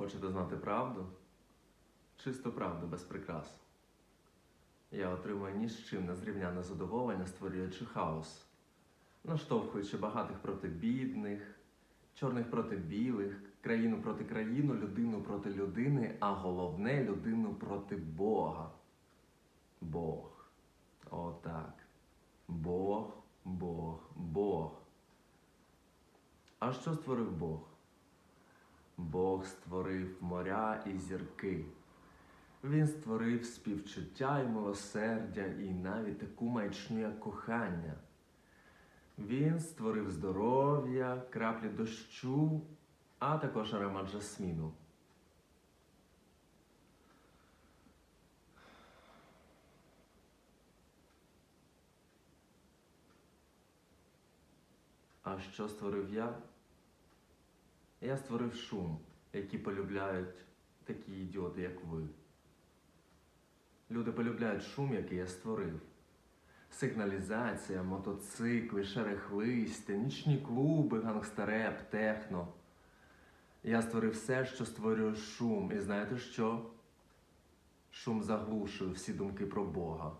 Хочете знати правду? Чисту правду без прикрас. Я отримую ні з чим незрівняне задоволення, створюючи хаос, наштовхуючи багатих проти бідних, чорних проти білих, країну проти країну, людину проти людини, а головне людину проти Бога. Бог. Отак. Бог, Бог, Бог. А що створив Бог? Бог створив моря і зірки. Він створив співчуття і милосердя, і навіть таку маячню, як кохання. Він створив здоров'я, краплі дощу, а також аромат жасміну. А що створив я? Я створив шум, який полюбляють такі ідіоти, як ви. Люди полюбляють шум, який я створив. Сигналізація, мотоцикли, шерех листя, нічні клуби, гангстереп, техно. Я створив все, що створює шум. І знаєте що? Шум заглушує всі думки про Бога.